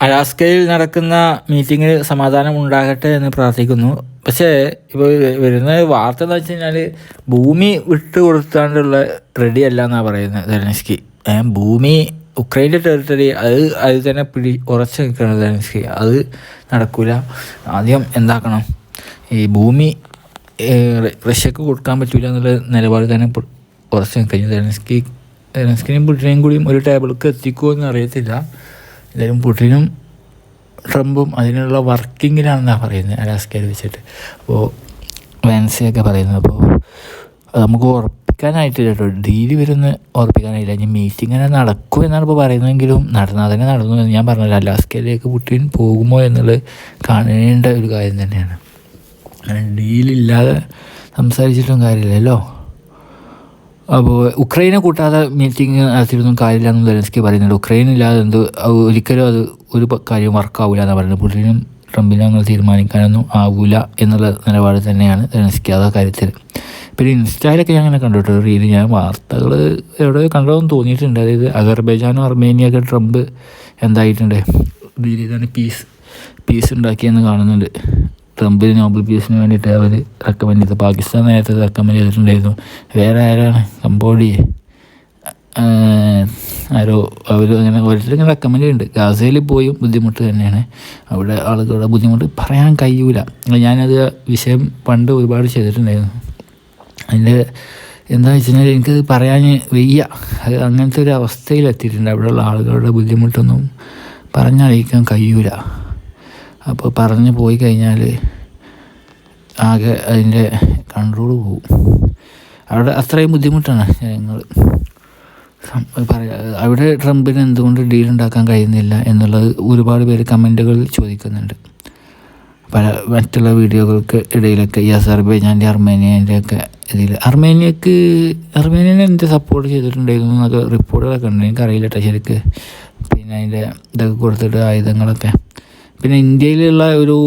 അലാസ്കയിൽ നടക്കുന്ന മീറ്റിങ്ങിൽ സമാധാനം ഉണ്ടാകട്ടെ എന്ന് പ്രാർത്ഥിക്കുന്നു. പക്ഷേ ഇപ്പോൾ വരുന്ന വാർത്ത എന്ന് വെച്ച് കഴിഞ്ഞാൽ ഭൂമി വിട്ടു കൊടുത്താണ്ടുള്ള റെഡി അല്ല എന്നാണ് പറയുന്നത് ധനസ്കി ഭൂമി ഉക്രൈന്റെ ടെറിട്ടറി അത് അതിൽ തന്നെ പിടി ഉറച്ചു നിൽക്കണം ധനസ്കി അത് നടക്കില്ല ആദ്യം എന്താക്കണം? ഈ ഭൂമി റഷ്യക്ക് കൊടുക്കാൻ പറ്റില്ല എന്നുള്ള നിലപാട് തന്നെ ഉറച്ചു നിൽക്കഴിഞ്ഞു ധനസ്കി ധനസ്കിനെയും പുട്ടിനെയും കൂടിയും ഒരു ടേബിൾക്ക് എത്തിക്കുമോ എന്ന് അറിയത്തില്ല. എന്തായാലും പുടിനും ട്രംപും അതിനുള്ള വർക്കിങ്ങിലാണെന്നാണ് പറയുന്നത് അലാസ്കയിൽ വെച്ചിട്ട്. അപ്പോൾ വാൻസിയൊക്കെ പറയുന്നത് അപ്പോൾ നമുക്ക് ഉറപ്പിക്കാനായിട്ടില്ല കേട്ടോ. ഡീൽ വരുന്ന ഉറപ്പിക്കാനായില്ല. ഇനി മീറ്റിംഗ് തന്നെ നടക്കും എന്നാണ് ഇപ്പോൾ പറയുന്നതെങ്കിലും നടന്നാൽ തന്നെ നടന്നു എന്ന് ഞാൻ പറഞ്ഞില്ല. അലാസ്കയിലേക്ക് പുട്ടിൻ പോകുമോ എന്നുള്ളത് കാണേണ്ട ഒരു കാര്യം തന്നെയാണ്. അങ്ങനെ ഡീലില്ലാതെ സംസാരിച്ചിട്ടും കാര്യമില്ലല്ലോ. അപ്പോൾ ഉക്രൈനെ കൂട്ടാതെ മീറ്റിംഗ് നടത്തിയിട്ടൊന്നും കാര്യമില്ല എന്ന് ജലൻസ്കി പറയുന്നുണ്ട്. ഉക്രൈൻ ഇല്ലാതെ എന്ത് ഒരിക്കലും അത് ഒരു കാര്യം വർക്കാവില്ല എന്നാണ് പറയുന്നത്. പുടിനും ട്രംപിനും അങ്ങനെ തീരുമാനിക്കാനൊന്നും ആവില്ല എന്നുള്ള നിലപാട് തന്നെയാണ് ജലൻസ്കി ആ കാര്യത്തിൽ പിന്നെ ഇൻസ്റ്റയിലൊക്കെ ഞാൻ അങ്ങനെ കണ്ടു കേട്ടോ റീൽ ഞാൻ വാർത്തകൾ എവിടെ കണ്ടതെന്ന് തോന്നിയിട്ടുണ്ട്. അതായത് അസർബൈജാനും അർമേനിയൊക്കെ ട്രംപ് എന്തായിട്ടുണ്ട് രീതിയിലാണ് പീസ് പീസ് ഉണ്ടാക്കിയെന്ന് കാണുന്നുണ്ട്. ട്രംപിന് നോബൽ പീസിന് വേണ്ടിയിട്ട് അവർ റെക്കമെൻഡ് ചെയ്തു. പാകിസ്ഥാൻ നേരത്തെ റെക്കമെൻഡ് ചെയ്തിട്ടുണ്ടായിരുന്നു. വേറെ ആരാണ്? കംബോഡിയ. ആരോ അവർ അങ്ങനെ ഓരോരുത്തരും റെക്കമെൻഡ് ചെയ്യുന്നുണ്ട് ഗാസയിൽ പോയും ബുദ്ധിമുട്ട് തന്നെയാണ്. അവിടെ ആളുകളുടെ ബുദ്ധിമുട്ട് പറയാൻ കഴിയൂല. ഞാനത് വിഷയം പണ്ട് ഒരുപാട് ചെയ്തിട്ടുണ്ടായിരുന്നു. അതിന്റെ എന്താ വെച്ചാൽ എനിക്ക് പറയാൻ വയ്യ. അത് അങ്ങനത്തെ ഒരു അവസ്ഥയിലെത്തിയിട്ടുണ്ട്. അവിടെയുള്ള ആളുകളുടെ ബുദ്ധിമുട്ടൊന്നും പറഞ്ഞറിയിക്കാൻ കഴിയൂല. അപ്പോൾ പറഞ്ഞു പോയി കഴിഞ്ഞാൽ ആകെ അതിന്റെ കൺട്രോൾ പോകും അവിടെ അത്രയും ബുദ്ധിമുട്ടാണ് പറയാ അവിടെ ട്രംപിന് എന്തുകൊണ്ട് ഡീൽ ഉണ്ടാക്കാൻ കഴിയുന്നില്ല എന്നുള്ളത് ഒരുപാട് പേര് കമന്റുകൾ ചോദിക്കുന്നുണ്ട്. പല മറ്റുള്ള വീഡിയോകൾക്ക് ഇടയിലൊക്കെ ഈ അസർബൈജാന്റെ അർമേനിയന്റെ ഒക്കെ ഇതിൽ. അർമേനിയക്ക് അർമേനിയനെ എന്ത് സപ്പോർട്ട് ചെയ്തിട്ടുണ്ടായിരുന്നു എന്നൊക്കെ റിപ്പോർട്ടുകളൊക്കെ ഉണ്ട്. എനിക്കറിയില്ല കേട്ടോ ശരിക്ക്. പിന്നെ അതിന്റെ ഇതൊക്കെ കൊടുത്തിട്ട് ആയുധങ്ങളൊക്കെ. പിന്നെ ഇന്ത്യയിലുള്ള ഒരു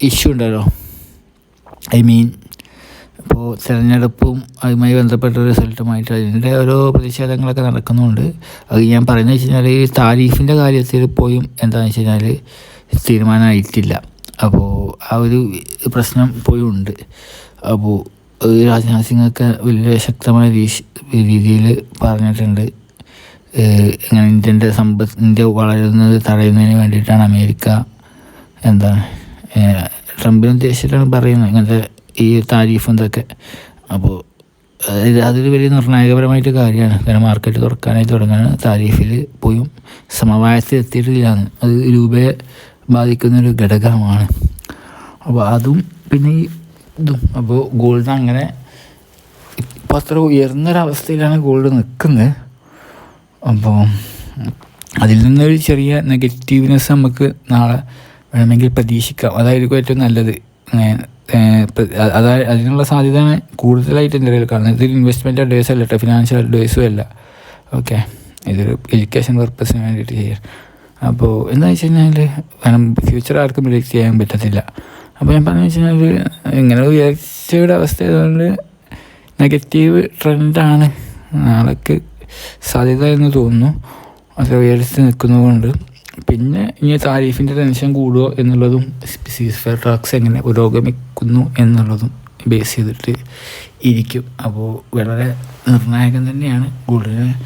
ഇഷ്യൂ ഉണ്ടല്ലോ. ഐ മീൻ ഇപ്പോൾ തിരഞ്ഞെടുപ്പും അതുമായി ബന്ധപ്പെട്ട റിസൾട്ടുമായിട്ട് അതിന്റെ ഓരോ പ്രതിഷേധങ്ങളൊക്കെ നടക്കുന്നുണ്ട്. അത് ഞാൻ പറയുന്നത് വെച്ച് കഴിഞ്ഞാൽ ഈ താരീഫിന്റെ കാര്യത്തിൽ പോയും എന്താണെന്ന് വെച്ച് കഴിഞ്ഞാൽ തീരുമാനമായിട്ടില്ല. അപ്പോൾ ആ ഒരു പ്രശ്നം ഇപ്പോഴും ഉണ്ട്. അപ്പോൾ രാജ്നാഥ് സിംഗ് ഒക്കെ വലിയ ശക്തമായ രീതിയിൽ പറഞ്ഞിട്ടുണ്ട്. ഇങ്ങനെ ഇന്ത്യന്റെ സമ്പത്ത് ഇന്ത്യ വളരുന്നത് തടയുന്നതിന് വേണ്ടിയിട്ടാണ് അമേരിക്ക എന്താ ട്രംപിനെ ഉദ്ദേശിച്ചിട്ടാണ് പറയുന്നത് ഇങ്ങനത്തെ ഈ താരീഫും ഇതൊക്കെ. അപ്പോൾ അതൊരു വലിയ നിർണായകപരമായിട്ട് കാര്യമാണ്. കാരണം മാർക്കറ്റ് തുറക്കാനായി തുടങ്ങാൻ താരീഫിൽ പോയും. സമവായത്തിൽ എത്തിയിട്ടില്ലാന്ന് അത് രൂപയെ ബാധിക്കുന്നൊരു ഘടകമാണ്. അപ്പോൾ അതും പിന്നെ ഈ ഇതും. അപ്പോൾ ഗോൾഡ് അങ്ങനെ ഇപ്പോൾ അത്ര ഉയർന്നൊരവസ്ഥയിലാണ് ഗോൾഡ് നിൽക്കുന്നത് അപ്പോൾ അതിൽ നിന്നൊരു ചെറിയ നെഗറ്റീവ്നെസ് നമുക്ക് നാളെ വേണമെങ്കിൽ പ്രതീക്ഷിക്കാം. അതായിരിക്കും ഏറ്റവും നല്ലത്. അതായത് അതിനുള്ള സാധ്യതയാണ് കൂടുതലായിട്ട് എന്റെ കാണുന്നത്. ഇതൊരു ഇൻവെസ്റ്റ്മെന്റ് അഡ്വൈസ് അല്ല കേട്ടോ ഫിനാൻഷ്യൽ അഡ്വൈസും അല്ല. ഓക്കെ. ഇതൊരു എഡ്യൂക്കേഷൻ പർപ്പസിന് വേണ്ടിയിട്ട് ചെയ്യാം. അപ്പോൾ എന്താ വെച്ച് കഴിഞ്ഞാൽ ഫ്യൂച്ചർ ആർക്കും പ്രിഡിക്റ്റ് ചെയ്യാൻ പറ്റത്തില്ല. അപ്പോൾ ഞാൻ പറഞ്ഞു വെച്ച് കഴിഞ്ഞാൽ ഇങ്ങനെ ഉയർച്ചയുടെ അവസ്ഥ ആയതുകൊണ്ട് നെഗറ്റീവ് ട്രെൻഡാണ് നാളേക്ക് സാധ്യത എന്ന് തോന്നുന്നു. അത് ഉയരത്തിൽ നിൽക്കുന്നതുകൊണ്ട്. പിന്നെ ഇനി താരീഫിന്റെ ടെൻഷൻ കൂടുമോ എന്നുള്ളതും സീസ് ഫെയർ ടാക്സ് എങ്ങനെ പുരോഗമിക്കുന്നു എന്നുള്ളതും ബേസ് ചെയ്തിട്ട് ഇരിക്കും. അപ്പോൾ വളരെ നിർണായകം തന്നെയാണ്. ഗോൾഡിനെ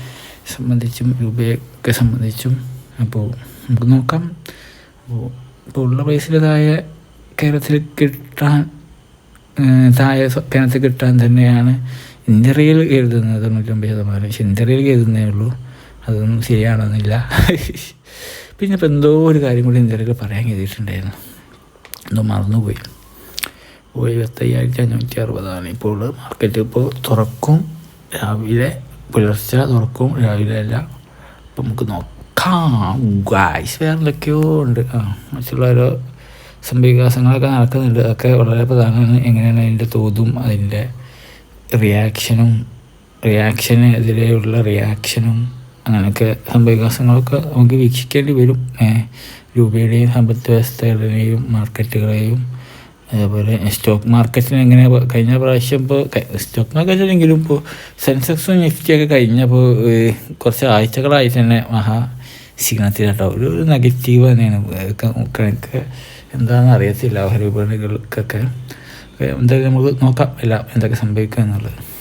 സംബന്ധിച്ചും രൂപയൊക്കെ സംബന്ധിച്ചും. അപ്പോൾ നമുക്ക് നോക്കാം. അപ്പോൾ ഇപ്പോൾ ഉള്ള കേരളത്തിൽ കിട്ടാൻ താഴെ കേരളത്തിൽ കിട്ടാൻ തന്നെയാണ് ഇന്ത്യയിൽ കരുതുന്നത് തൊണ്ണൂറ്റൊമ്പത് ശതമാനം. പക്ഷെ ഇന്ത്യയിൽ കരുതുന്നേ ഉള്ളൂ. അതൊന്നും ശരിയാണെന്നില്ല. പിന്നെ ഇപ്പോൾ എന്തോ ഒരു കാര്യം കൂടി ഇന്ത്യയിൽ പറയാൻ കരുതിയിട്ടുണ്ടായിരുന്നു എന്തോ മറന്നുപോയി. ഇപ്പോൾ ഇരുപത്തയ്യായിരത്തി അഞ്ഞൂറ്റി അറുപതാണ് ഇപ്പോൾ മാർക്കറ്റ് ഇപ്പോൾ തുറക്കും. രാവിലെ പുലർച്ചെ തുറക്കും. രാവിലെ അല്ല. അപ്പം നമുക്ക് നോക്കാം. ഗായ്സ് വേറെ എന്തൊക്കെയോ ഉണ്ട്. ആ മറ്റുള്ള ഓരോ സംഭവവികാസങ്ങളൊക്കെ നടക്കുന്നുണ്ട്. അതൊക്കെ വളരെ പ്രധാനമാണ്. എങ്ങനെയാണ് അതിന്റെ തോതും അതിന്റെ റിയാക്ഷനും റിയാക്ഷന് എതിരെയുള്ള റിയാക്ഷനും അങ്ങനെയൊക്കെ സംഭവവികാസങ്ങളൊക്കെ നമുക്ക് വീക്ഷിക്കേണ്ടി വരും. രൂപയുടെയും സമ്പദ് വ്യവസ്ഥകളുടെയും മാർക്കറ്റുകളെയും അതേപോലെ സ്റ്റോക്ക് മാർക്കറ്റിന് എങ്ങനെ കഴിഞ്ഞ പ്രാവശ്യം ഇപ്പോൾ സ്റ്റോക്ക് മാർക്കറ്റിലെങ്കിലും ഇപ്പോൾ സെൻസെക്സും നിഫ്റ്റിയൊക്കെ കഴിഞ്ഞപ്പോൾ കുറച്ച് ആഴ്ചകളായി തന്നെ മഹാ ക്ഷീണത്തിലാട്ടോ ഒരു നെഗറ്റീവ് തന്നെയാണ്. കണക്ക് എന്താണെന്ന് അറിയത്തില്ല. ഓഹരി വിപണികൾക്കൊക്കെ. എന്തായാലും നമുക്ക് നോക്കാം എല്ലാം എന്തൊക്കെ സംഭവിക്കുക എന്നുള്ളത്